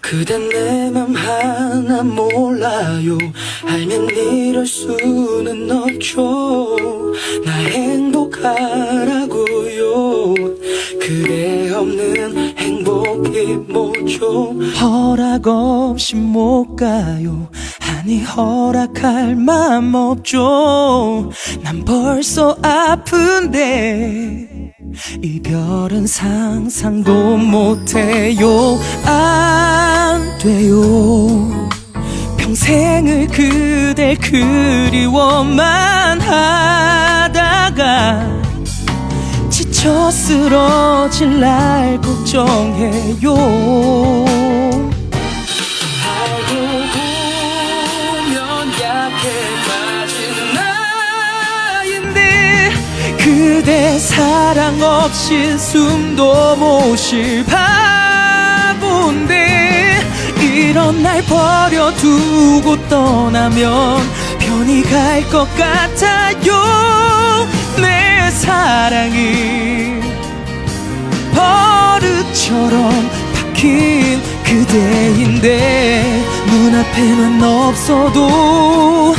그댄 내 맘 하나 몰라요. 알면 이럴 수는 없죠. 나 행복하라고요. 그대 없는 행복이 뭐죠? 허락 없이 못 가요. 아니 허락할 맘 없죠. 난 벌써 아픈데 이별은 상상도 못해요. 안 돼요 평생을 그댈 그리워만 하다가 지쳐 쓰러질 날 걱정해요. 알고 보면 약해 빠진 나인데 그대 사랑 없이 숨도 못쉴바 이런 날 버려두고 떠나면 편히 갈 것 같아요. 내 사랑이 버릇처럼 박힌 그대인데 눈앞에만 없어도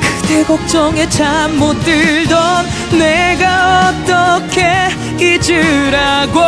그대 걱정에 잠 못 들던 내가 어떻게 잊으라고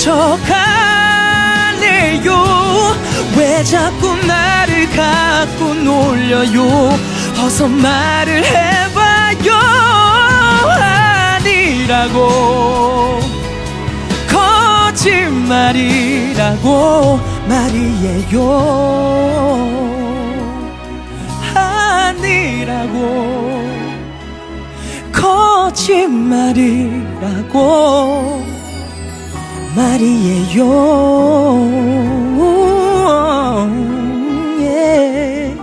척하네요. 왜 자꾸 나를 갖고 놀려요? 어서 말을 해봐요. 아니라고. 거짓말이라고 말이에요. 아니라고. 거짓말이라고 말이에요. Yeah.